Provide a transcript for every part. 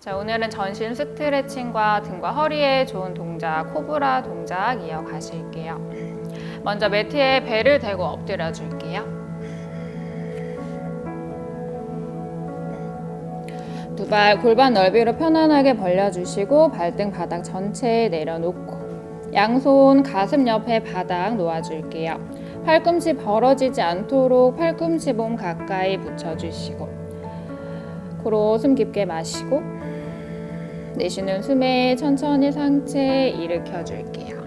자, 오늘은 전신 스트레칭과 등과 허리에 좋은 동작, 코브라 동작 이어가실게요. 먼저 매트에 배를 대고 엎드려 줄게요. 두 발 골반 넓이로 편안하게 벌려주시고 발등 바닥 전체에 내려놓고 양손 가슴 옆에 바닥 놓아줄게요. 팔꿈치 벌어지지 않도록 팔꿈치 몸 가까이 붙여주시고 코로 숨 깊게 마시고 내쉬는 숨에 천천히 상체 일으켜 줄게요.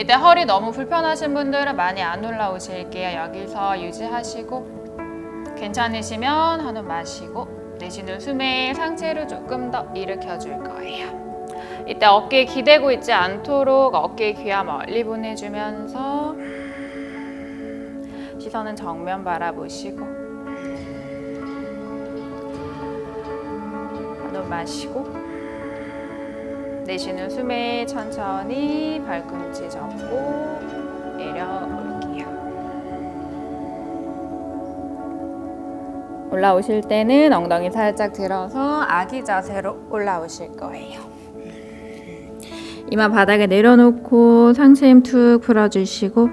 이때 허리 너무 불편하신 분들은 많이 안 올라오실게요. 여기서 유지하시고 괜찮으시면 한숨 마시고 내쉬는 숨에 상체를 조금 더 일으켜 줄 거예요. 이때 어깨에 기대고 있지 않도록 어깨 귀와 멀리 보내주면서 시선은 정면 바라보시고 마시고 내쉬는 숨에 천천히 발꿈치 접고 내려올게요. 올라오실 때는 엉덩이 살짝 들어서 아기 자세로 올라오실 거예요. 이마 바닥에 내려놓고 상체 힘툭 풀어주시고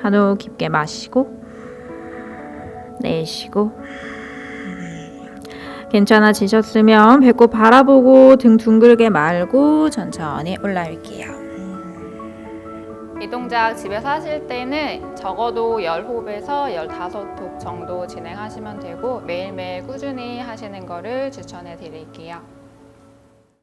한호 깊게 마시고 내쉬고 괜찮아지셨으면 배꼽 바라보고 등 둥글게 말고 천천히 올라올게요. 이 동작 집에서 하실 때는 적어도 10호흡에서 15호흡 정도 진행하시면 되고 매일매일 꾸준히 하시는 거를 추천해 드릴게요.